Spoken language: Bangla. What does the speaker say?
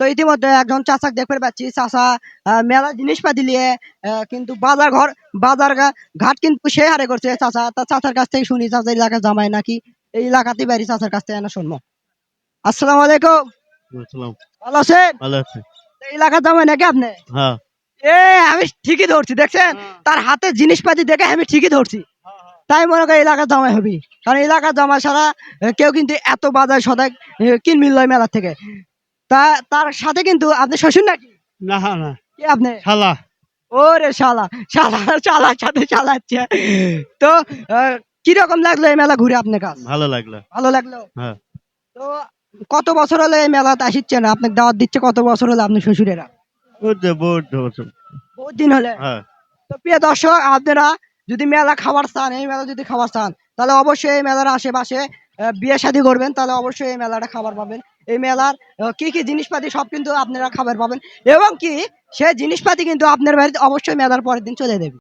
তো ইতিমধ্যে একজন চাচাক দেখতে পাচ্ছি। চাচা মেলা জিনিসপাতি নিয়ে কিন্তু বাজার ঘর বাজার ঘাট কিন্তু সে হারে করছে চাচা। তা চাচার কাছ থেকে শুনি চাচা এলাকা জামাই নাকি? এই এলাকাতেই বাড়ি চাচার কাছ থেকে না শুনব। আসসালামু আলাইকুম। ভালো আছেন? ভালো আছে। এলাকা জামাই নাকি আপনি? হ্যাঁ। এ আমি ঠিকই ধরছি দেখছেন? তার হাতে জিনিসপাতি দেখে আমি ঠিকই ধরছি। তাই মনে করি এলাকা জামাই হবি। কারণ এলাকা জামাই ছাড়া কেউ কিন্তু এত বাজার সদায় কিনমিল লয় মেলা থেকে। তা তার সাথে কিন্তু আপনি শ্বশুর নাকি? না না কি আপনি? শালা। ওরে শালা শালা শালার সাথে চালাচ্ছে। তো কীরকম লাগল এই মেলা ঘুরে আপনার কাছে? ভালো লাগল। ভালো লাগল? হ্যাঁ। তো কত বছর হলে এই মেলাতে আসিচ্ছেন? আপনাকে দাওয়াত দিচ্ছে কত বছর হলে আপনি শ্বশুরেরা? বহুত দিন হলে? হ্যাঁ। তো প্রিয় দর্শক আপনারা যদি মেলা খাবার চান এই মেলা যদি খাবার চান তাহলে অবশ্যই এই মেলার আশেপাশে বিয়ে শাদী করবেন তাহলে অবশ্যই এই মেলাটা খাবার পাবেন। এই মেলার কি কি জিনিসপাতি সব কিন্তু আপনারা খাবার পাবেন এবং কি সে জিনিসপাতি কিন্তু আপনার বাড়িতে অবশ্যই মেলার পরের দিন চলে দেবে